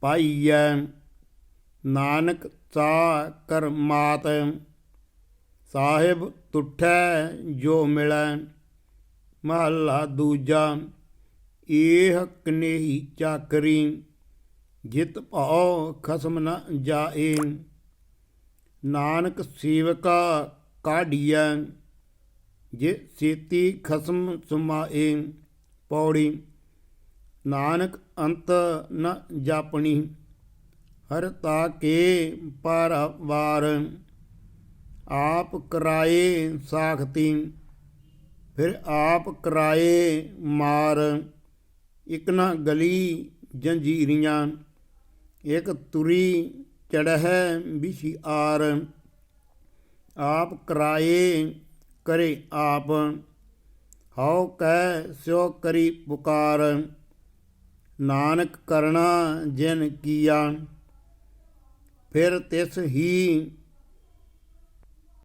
ਪਾਈਐ ਨਾਨਕ ਤਾ ਕਰਮਾਤ ਸਾਹਿਬ ਤੁਠੈ ਜੋ ਮਿਲੈ, ਮਹੱਲਾ ਦੂਜਾ ਇਹ ਕਨੇਹੀ ਚਾਕਰੀ, ਜਿਤ ਭਉ ਖਸਮ ਨ ਜਾਏ। ਨਾਨਕ ਸੇਵਕਾ ਕਾਢੀਐ, ਜੇ ਸੇਤੀ ਖਸਮ ਸੁਮਾਏ, ਪੌੜੀ ਨਾਨਕ ਅੰਤ ਨ ਜਾਪਣੀ, ਹਰ ਤਾ ਕੇ ਪਰਵਾਰ ਆਪ ਕਰਾਏ ਸਾਖਤੀ, ਫਿਰ ਆਪ ਕਰਾਏ ਮਾਰ, ਇਕ ਨਾ ਗਲੀ ਜੰਜੀਰੀਆਂ, ਇਕ ਤੁਰੀ ਚੜਹਿ ਵਿਸ਼ਿਆਰ ਆਪ ਕਰਾਏ ਕਰੇ ਆਪ, ਹਉ ਕਹਿ ਸਿਓ ਕਰੀ ਪੁਕਾਰ ਨਾਨਕ ਕਰਣਾ ਜਿਨ ਕੀਆ ਫਿਰ ਤਿਸ ਹੀ